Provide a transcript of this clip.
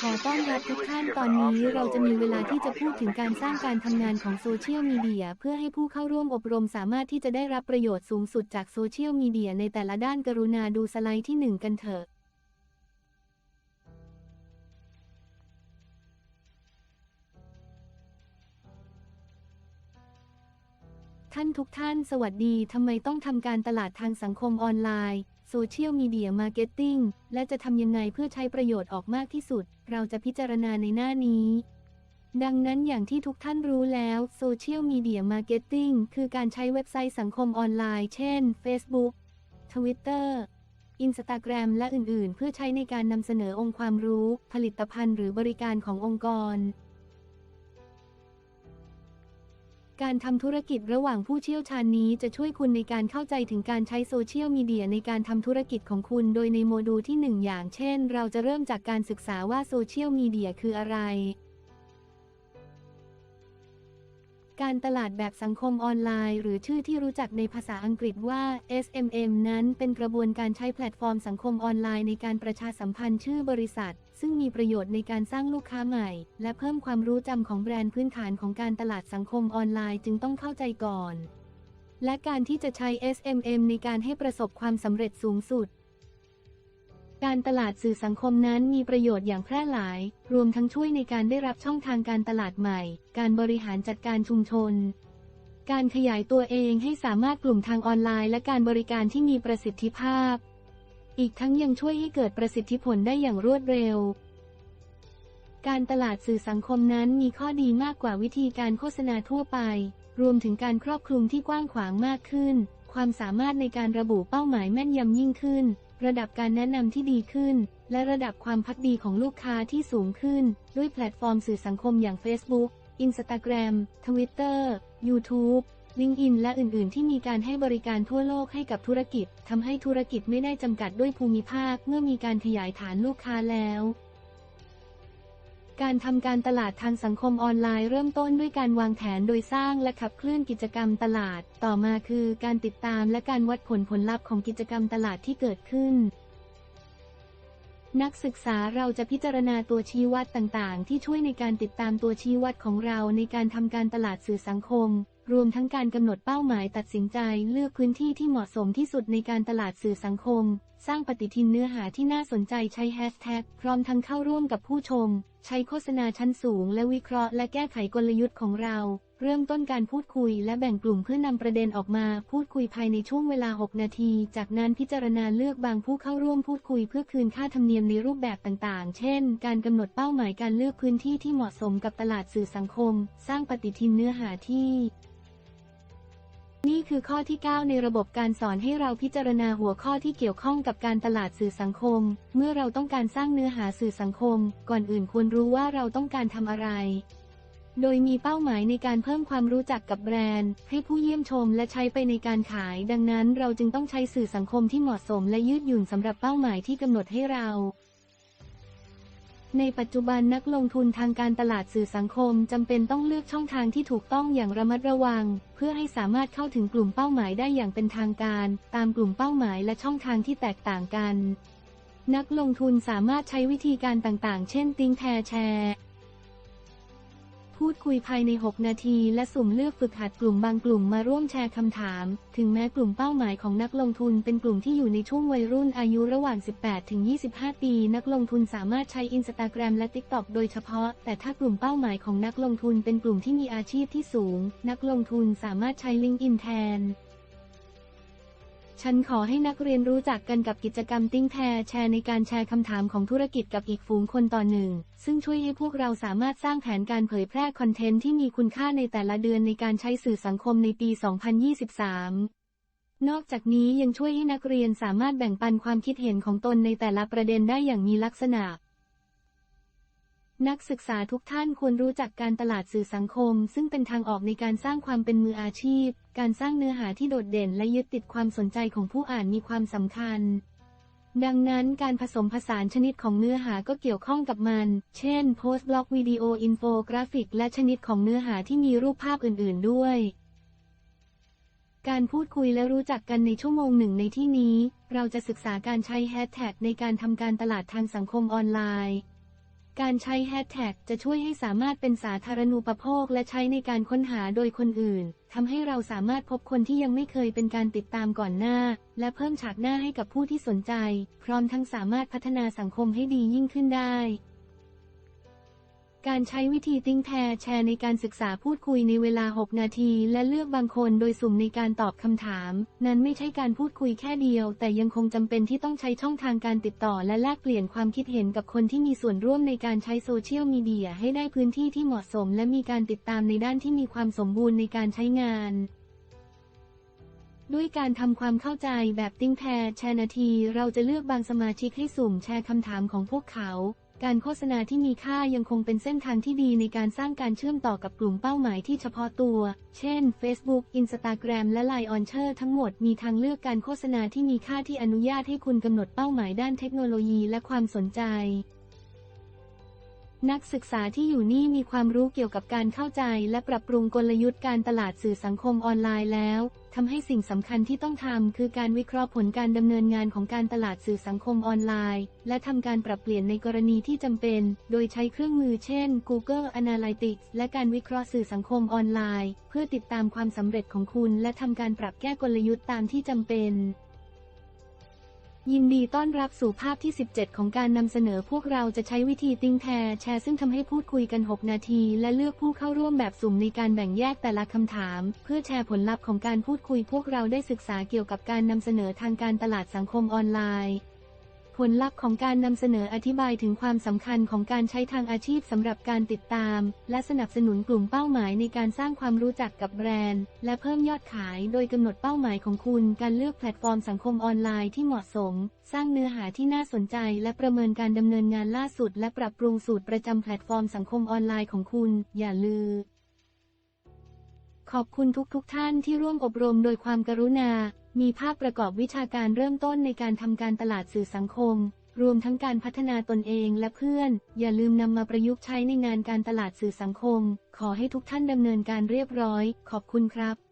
ขอต้อนรับทุกท่านตอนนี้เราจะมีเวลาที่จะพูดถึงการสร้างการทำงานของโซเชียลมีเดียเพื่อให้ผู้เข้าร่วมอบรมสามารถที่จะได้รับประโยชน์สูงสุดจากโซเชียลมีเดียในแต่ละด้านกรุณาดูสไลด์ที่หนึ่งกันเถอะ ท่านทุกท่านสวัสดีทำไมต้องทำการตลาดทางสังคมออนไลน์ โซเชียลมีเดียมาร์เก็ตติ้งและจะทำยังไงเพื่อใช้ประโยชน์ออกมากที่สุด เราจะพิจารณาในหน้านี้ ดังนั้นอย่างที่ทุกท่านรู้แล้วโซเชียลมีเดียมาร์เก็ตติ้งคือการใช้เว็บไซต์สังคมออนไลน์ เช่น Facebook Twitter Instagram และอื่นๆ เพื่อใช้ในการนำเสนอองค์ความรู้ ผลิตภัณฑ์หรือบริการขององค์กร การทำธุรกิจระหว่างผู้เชี่ยวชาญนี้จะช่วยคุณในการเข้าใจถึงการใช้โซเชียลมีเดียในการทำธุรกิจของคุณ โดยในโมดูลที่ 1 อย่างเช่น เราจะเริ่มจากการศึกษาว่าโซเชียลมีเดียคืออะไร การตลาดแบบสังคมออนไลน์ หรือชื่อที่รู้จักในภาษาอังกฤษว่า SMM นั้นเป็นกระบวนการใช้แพลตฟอร์มสังคมออนไลน์ในการประชาสัมพันธ์ชื่อบริษัท ซึ่งมีประโยชน์ในการสร้างลูกค้าใหม่ และเพิ่มความรู้จำของแบรนด์พื้นฐานของการตลาดสังคมออนไลน์จึงต้องเข้าใจก่อน และการที่จะใช้ SMM ในการให้ประสบความสำเร็จสูงสุดการตลาดสื่อสังคมนั้นมีประโยชน์อย่างแพร่หลาย รวมทั้งช่วยในการได้รับช่องทางการตลาดใหม่ การบริหารจัดการชุมชน การขยายตัวเองให้สามารถกลุ่มทางออนไลน์ และการบริการที่มีประสิทธิภาพ อีกทั้งยังช่วยให้เกิดประสิทธิผลได้อย่างรวดเร็ว การตลาดสื่อสังคมนั้นมีข้อดีมากกว่าวิธีการโฆษณาทั่วไป รวมถึงการครอบคลุมที่กว้างขวางมากขึ้น ความสามารถในการระบุเป้าหมายแม่นยำยิ่งขึ้น ระดับการแนะนำที่ดีขึ้น และระดับความพักดีของลูกค้าที่สูงขึ้น ด้วยแพลตฟอร์มสื่อสังคมอย่าง Facebook Instagram Twitter YouTube LinkedIn และอื่น ๆ ที่มีการให้บริการทั่วโลกให้กับธุรกิจทำให้ธุรกิจไม่ได้จำกัดด้วยภูมิภาคเมื่อมีการขยายฐานลูกค้าแล้ว การทำการตลาดทางสังคมออนไลน์เริ่มต้นด้วยการวางแผนโดยสร้างและขับเคลื่อนกิจกรรมตลาด ต่อมาคือการติดตามและการวัดผลผลลัพธ์ของกิจกรรมตลาดที่เกิดขึ้นนักศึกษาเราจะพิจารณาตัวชี้วัดต่าง ๆ ที่ช่วยในการติดตามตัวชี้วัดของเราในการทำการตลาดสื่อสังคม รวมทั้งการกำหนดเป้าหมายตัดสินใจเลือกพื้นที่ที่เหมาะสมที่สุดในการตลาดสื่อสังคม สร้างปฏิทินเนื้อหาที่น่าสนใจใช้แฮชแท็กพร้อมทั้งเข้าร่วมกับผู้ชม ใช้โฆษณาชั้นสูง และวิเคราะห์และแก้ไขกลยุทธ์ของเรา เริ่มต้นการพูดคุย และแบ่งกลุ่มเพื่อนำประเด็นออกมา พูดคุยภายในช่วงเวลา 6 นาที จากนั้นพิจารณาเลือกบางผู้เข้าร่วมพูดคุย เพื่อคืนค่าธรรมเนียมในรูปแบบต่างๆ เช่น การกำหนดเป้าหมายการเลือกพื้นที่ที่เหมาะสมกับตลาดสื่อสังคม สร้างปฏิทินเนื้อหาที่ นี่คือข้อที่ 9 ในระบบการสอนให้เราพิจารณาหัวข้อที่เกี่ยวข้องกับการตลาดสื่อสังคม เมื่อเราต้องการสร้างเนื้อหาสื่อสังคม ก่อนอื่นควรรู้ว่าเราต้องการทำอะไร โดยมีเป้าหมายในการเพิ่มความรู้จักกับแบรนด์ ให้ผู้เยี่ยมชมและใช้ไปในการขาย ดังนั้นเราจึงต้องใช้สื่อสังคมที่เหมาะสมและยืดหยุ่นสำหรับเป้าหมายที่กำหนดให้เรา ในปัจจุบันนักลงทุนทางการตลาดสื่อสังคมจำเป็นต้องเลือกช่องทางที่ถูกต้องอย่างระมัดระวัง เพื่อให้สามารถเข้าถึงกลุ่มเป้าหมายได้อย่างเป็นทางการ ตามกลุ่มเป้าหมายและช่องทางที่แตกต่างกัน นักลงทุนสามารถใช้วิธีการต่างๆ เช่นติ้งแพรแชร์ พูดคุยภายใน 6 นาที และสุ่มเลือกฝึกหัดกลุ่มบางกลุ่มมาร่วมแชร์คำถาม ถึงแม้กลุ่มเป้าหมายของนักลงทุนเป็นกลุ่มที่อยู่ในช่วงวัยรุ่นอายุระหว่าง 18 ถึง 25 ปี นักลงทุนสามารถใช้อินสตาแกรมและ TikTok โดยเฉพาะ แต่ถ้ากลุ่มเป้าหมายของนักลงทุนเป็นกลุ่มที่มีอาชีพที่สูง นักลงทุนสามารถใช้ลิงก์อินแทน ฉันขอให้นักเรียนรู้จักกันกับกิจกรรมติ้งแพร์แชร์ในการแชร์คำถามของธุรกิจกับอีกฝูงคนต่อหนึ่ง ซึ่งช่วยให้พวกเราสามารถสร้างแผนการเผยแพร่คอนเทนต์ที่มีคุณค่าในแต่ละเดือนในการใช้สื่อสังคมในปี 2023 นอกจากนี้ยังช่วยให้นักเรียนสามารถแบ่งปันความคิดเห็นของตนในแต่ละประเด็นได้อย่างมีลักษณะ นักศึกษาทุกท่านควรรู้จักการตลาดสื่อสังคม ซึ่งเป็นทางออกในการสร้างความเป็นมืออาชีพ การสร้างเนื้อหาที่โดดเด่นและยึดติดความสนใจของผู้อ่านมีความสำคัญ ดังนั้นการผสมผสานชนิดของเนื้อหาก็เกี่ยวข้องกับมัน เช่น โพสต์บล็อกวิดีโออินโฟกราฟิก และชนิดของเนื้อหาที่มีรูปภาพอื่น ๆ ด้วย การพูดคุยและรู้จักกันในชั่วโมงหนึ่งในที่นี้ เราจะศึกษาการใช้แฮชแท็กในการทำการตลาดทางสังคมออนไลน์ การใช้แฮชแท็กจะช่วยให้สามารถเป็นสาธารณูปโภคและใช้ในการค้นหาโดยคนอื่นทำให้เราสามารถพบคนที่ยังไม่เคยเป็นการติดตามก่อนหน้า และเพิ่มฉากหน้าให้กับผู้ที่สนใจ พร้อมทั้งสามารถพัฒนาสังคมให้ดียิ่งขึ้นได้ การใช้วิธีติ้งแทแชร์ในการศึกษาพูดคุยในเวลา 6 นาที และเลือกบางคนโดยสุ่มในการตอบคำถาม นั้นไม่ใช่การพูดคุยแค่เดียว แต่ยังคงจำเป็นที่ต้องใช้ช่องทางการติดต่อ และแลกเปลี่ยนความคิดเห็นกับคนที่มีส่วนร่วมในการใช้โซเชียลมีเดียให้ได้พื้นที่ที่เหมาะสม และมีการติดตามในด้านที่มีความสมบูรณ์ในการใช้งานด้วยการทำความเข้าใจแบบติ้งแทแชร์นาที เราจะเลือกบางสมาชิกให้สุ่มแชร์คำถามของพวกเขา การโฆษณาที่มีค่ายังคงเป็นเส้นทางที่ดีในการสร้างการเชื่อมต่อกับกลุ่มเป้าหมายที่เฉพาะตัว เช่น Facebook Instagram และ Line On เชอร์ทั้งหมดมีทางเลือกการโฆษณาที่มีค่าที่อนุญาตให้คุณกำหนดเป้าหมายด้านเทคโนโลยีและความสนใจ นักศึกษาที่อยู่นี่มีความรู้เกี่ยวกับการเข้าใจ และปรับปรุงกลยุทธ์การตลาดสื่อสังคมออนไลน์แล้ว ทำให้สิ่งสำคัญที่ต้องทำคือการวิเคราะห์ผลการดำเนินงานของการตลาดสื่อสังคมออนไลน์ และทำการปรับเปลี่ยนในกรณีที่จำเป็น โดยใช้เครื่องมือเช่น Google Analytics และการวิเคราะห์สื่อสังคมออนไลน์ เพื่อติดตามความสำเร็จของคุณ และทำการปรับแก้กลยุทธ์ตามที่จำเป็น ยินดีต้อนรับสู่ภาพที่ 17 ของการนำเสนอพวกเราจะใช้วิธีติ้งแทแชร์ซึ่งทำให้พูดคุยกัน 6 นาที และเลือกผู้เข้าร่วมแบบสุ่มในการแบ่งแยกแต่ละคำถาม เพื่อแชร์ผลลัพธ์ของการพูดคุยพวกเราได้ศึกษาเกี่ยวกับการนำเสนอทางการตลาดสังคมออนไลน์ ผลลัพธ์ของการนำเสนออธิบายถึงความสำคัญของการใช้ทางอาชีพสำหรับการติดตาม และสนับสนุนกลุ่มเป้าหมายในการสร้างความรู้จักกับแบรนด์ และเพิ่มยอดขายโดยกำหนดเป้าหมายของคุณ การเลือกแพลตฟอร์มสังคมออนไลน์ที่เหมาะสม สร้างเนื้อหาที่น่าสนใจ และประเมินการดำเนินงานล่าสุด และปรับปรุงสูตรประจำแพลตฟอร์มสังคมออนไลน์ของคุณ อย่าลืมขอบคุณทุกๆทท่านที่ร่วมอบรมโดยความกรุณา มีภาพประกอบวิชาการเริ่มต้นในการทำการตลาดสื่อสังคม รวมทั้งการพัฒนาตนเองและเพื่อน อย่าลืมนำมาประยุกต์ใช้ในงานการตลาดสื่อสังคม ขอให้ทุกท่านดำเนินการเรียบร้อย ขอบคุณครับ